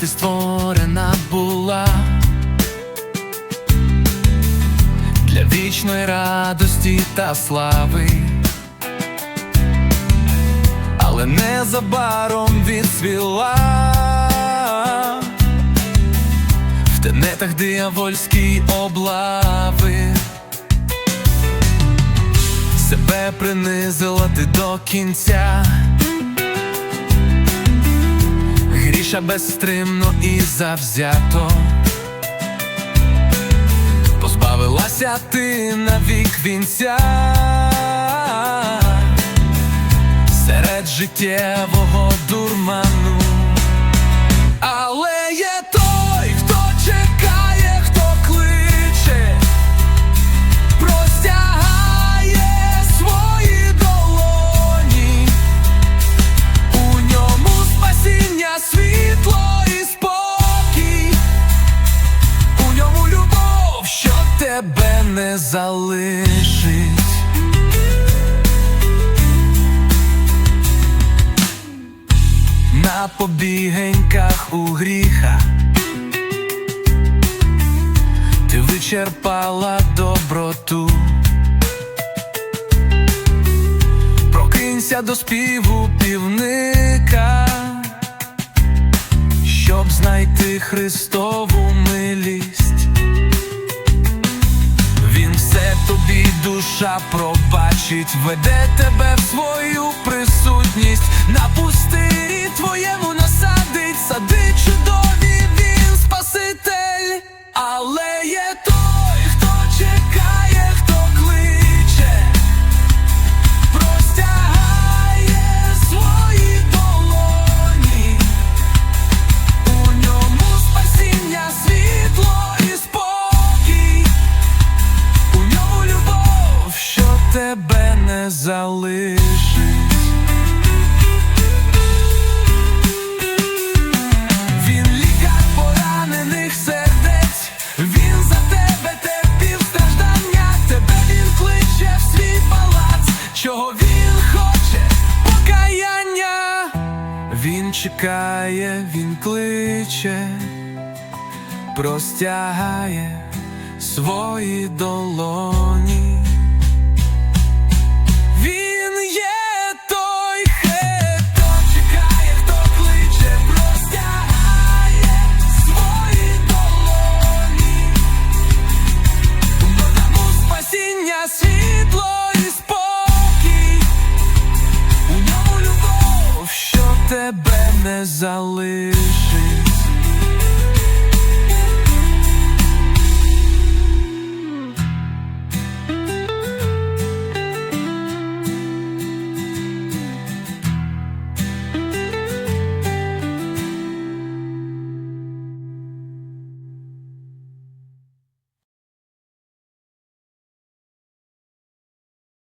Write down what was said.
ти створена була для вічної радості та слави, але незабаром відсвіла в тенетах диявольській облави. Себе принизила ти до кінця. Гріша безстримно і завзято. Позбавилася ти навік вінця. Серед життєвого дурману тебе не залишить. На побігеньках у гріха ти вичерпала доброту. Прокинься до співу півника, щоб знайти Христову душа пробачить, веде тебе в свою присутність, на пустирі твоєму насадить, сади залишить. Він лікар поранених сердець, він за тебе терпів страждання, тебе він кличе в свій палац, чого він хоче, покаяння. Він чекає, він кличе, простягає свої долоні. Тебе не залишить.